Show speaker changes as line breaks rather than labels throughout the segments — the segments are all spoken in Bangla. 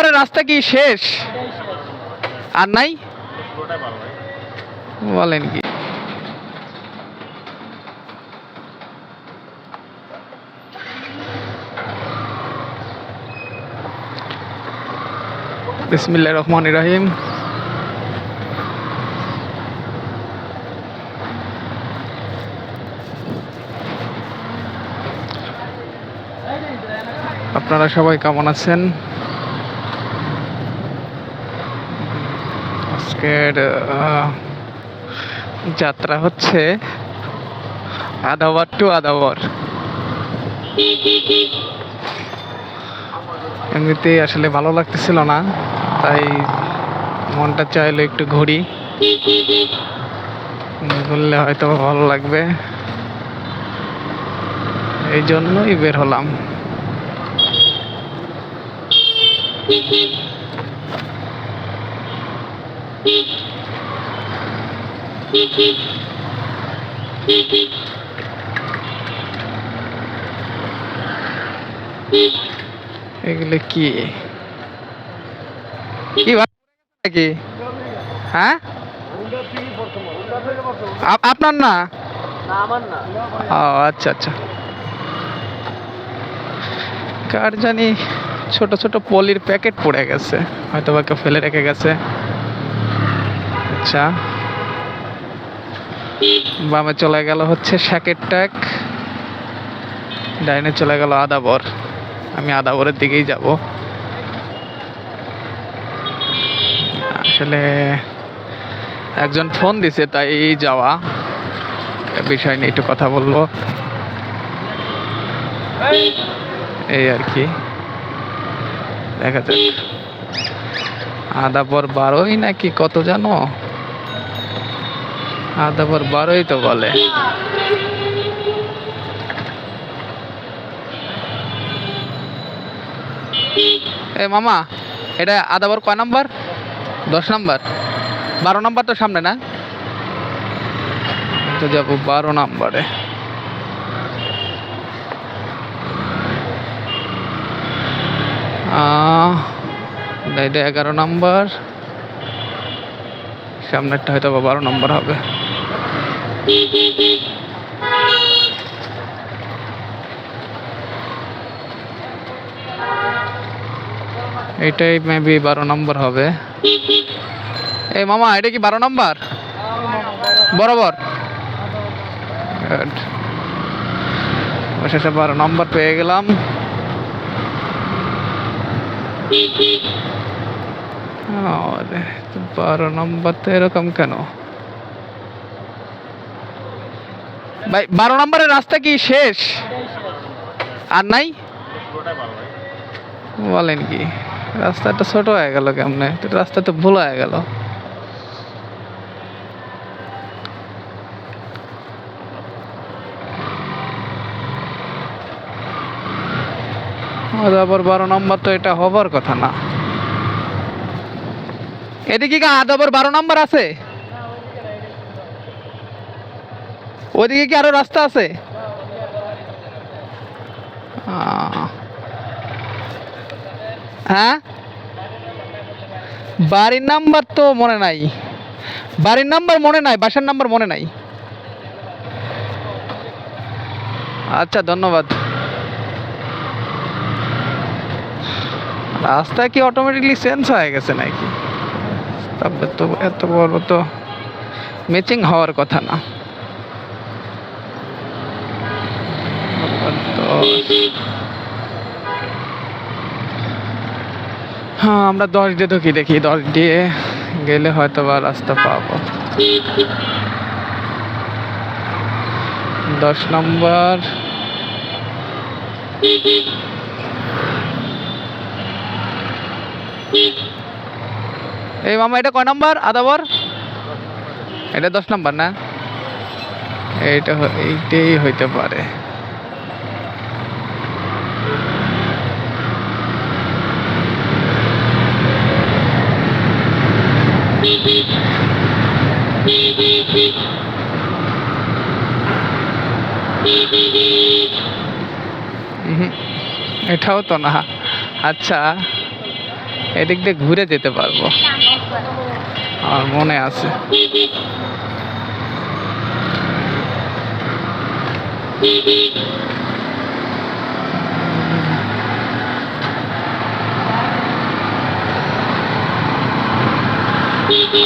নম্বরের রাস্তা কি শেষ? আর নাই? বলেন কি। বিসমিল্লাহ রহমান রহিম। আপনারা সবাই কেমন আছেন? আজকের যাত্রা হচ্ছে আদাবর টু আদাবর এমনিতেই আসলে ভালো লাগতেছিল না, তাই মনটা চাইলো একটু ঘুরি। ঘুরলে হয়তো ভালো লাগবে। এই জন্যই বের হলাম। এগুলো কি? কি নাকি হ্যাঁ? আপনার না? ও আচ্ছা আচ্ছা। কার জানি ছোট ছোট পলির প্যাকেট পড়ে গেছে হয়তো বা কেউ ফেলে রেখে গেছে। আচ্ছা। বামে চলে গেল হচ্ছে শ্যাকের ট্যাক ডাইনে চলে গেল আদাবর আমি আদাবরের দিকেই যাব। আসলে একজন ফোন দিছে, তাই যাওয়া। বিষয় নিয়ে একটু কথা বলব। এই আর কি। দেখা যাক। আদাবর বারোই নাকি কত জানো? আদাবর বারোই তো বলে। এ মামা, এটা আদাবর কয় নাম্বার? দশ নাম্বার। বারো নাম্বার তো সামনে না? তো যাব বারো নাম্বারে। এটা এগারো নাম্বার। সামনেরটা হয়তো বারো নাম্বার হবে। এটাই মেবি বারো নম্বর হবে। এই মামা, এটা কি বারো নম্বর বরাবর. অবশেষে বারো নম্বর পেয়ে গেলাম। বারো নম্বর তো এরকম কেন? ভাই, বারো নম্বরের রাস্তা কি শেষ? আর নাই? বলেন কি, রাস্তাটা ছোট হয়ে গেল কেমনে? রাস্তা তো ভুল হয়ে গেল। আবার বারো নম্বর তো এটা হবার কথা না। এদিকে আদাবর বারো নম্বর আছে? ওদিকে কি আরও রাস্তা আছে? হ্যাঁ? বাড়ির নাম্বার তো মনে নাই। বাড়ির নাম্বার মনে নাই, বাসার নাম্বার মনে নাই। আচ্ছা ধন্যবাদ। রাস্তা কি অটোমেটিকলি চেঞ্জ হয়ে গেছে নাকি? তবে তো এত বড় তো ম্যাচিং হওয়ার কথা না দশ হ্যাঁ আমরা দশ দিয়ে ঢুকি দেখি, দশ দিয়ে গেলে হয়তো বা রাস্তা পাবো। দশ নম্বর। এই মামা, এটা কয় নম্বর? আদাবর? এটা দশ নম্বর না? এইটা এইটাই হইতে পারে। এটাও তো না। আচ্ছা এদিক দিয়ে ঘুরে যেতে পারব। আমার মনে আছে।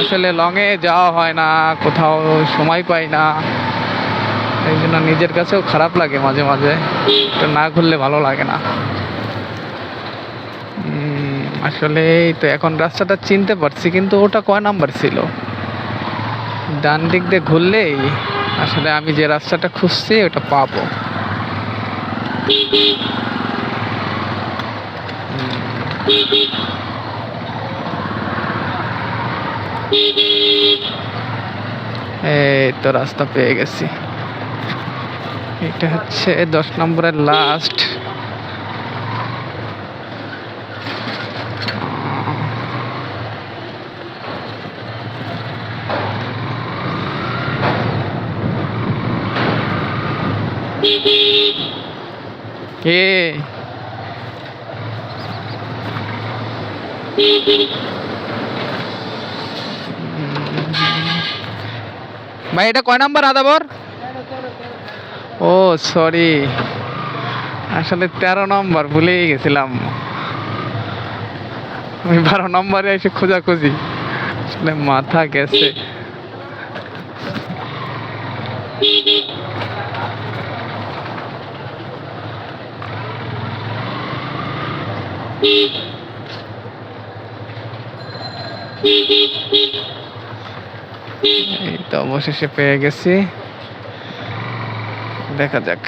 আসলে লংয়ে যাওয়া হয় না, কোথাও সময় পাই না। এই জন্য নিজের কাছেও খারাপ লাগে মাঝে মাঝে, তো না ঘুরলে ভালো লাগে না। আসলে এই তো এখন রাস্তাটা চিনতে পারছি, কিন্তু ওটা কয় নাম্বার ছিল? ডান দিক দিয়ে ঘুরলেই আসলে আমি যে রাস্তাটা খুঁজছি, ওটা পাবো। এই তো রাস্তা পেয়ে গেছি। এটা হচ্ছে দশ নম্বরের লাস্ট কে ভাই, এটা কয় নাম্বার আদাবর? ও সরি আসলে তেরো নম্বর, ভুলেই গেছিলাম। আমি বারো নম্বরে এসে খোঁজাখুঁজি। আসলে মাথা গেছে। এই তো অবশেষে পেয়ে গেছি। দেখা যাক।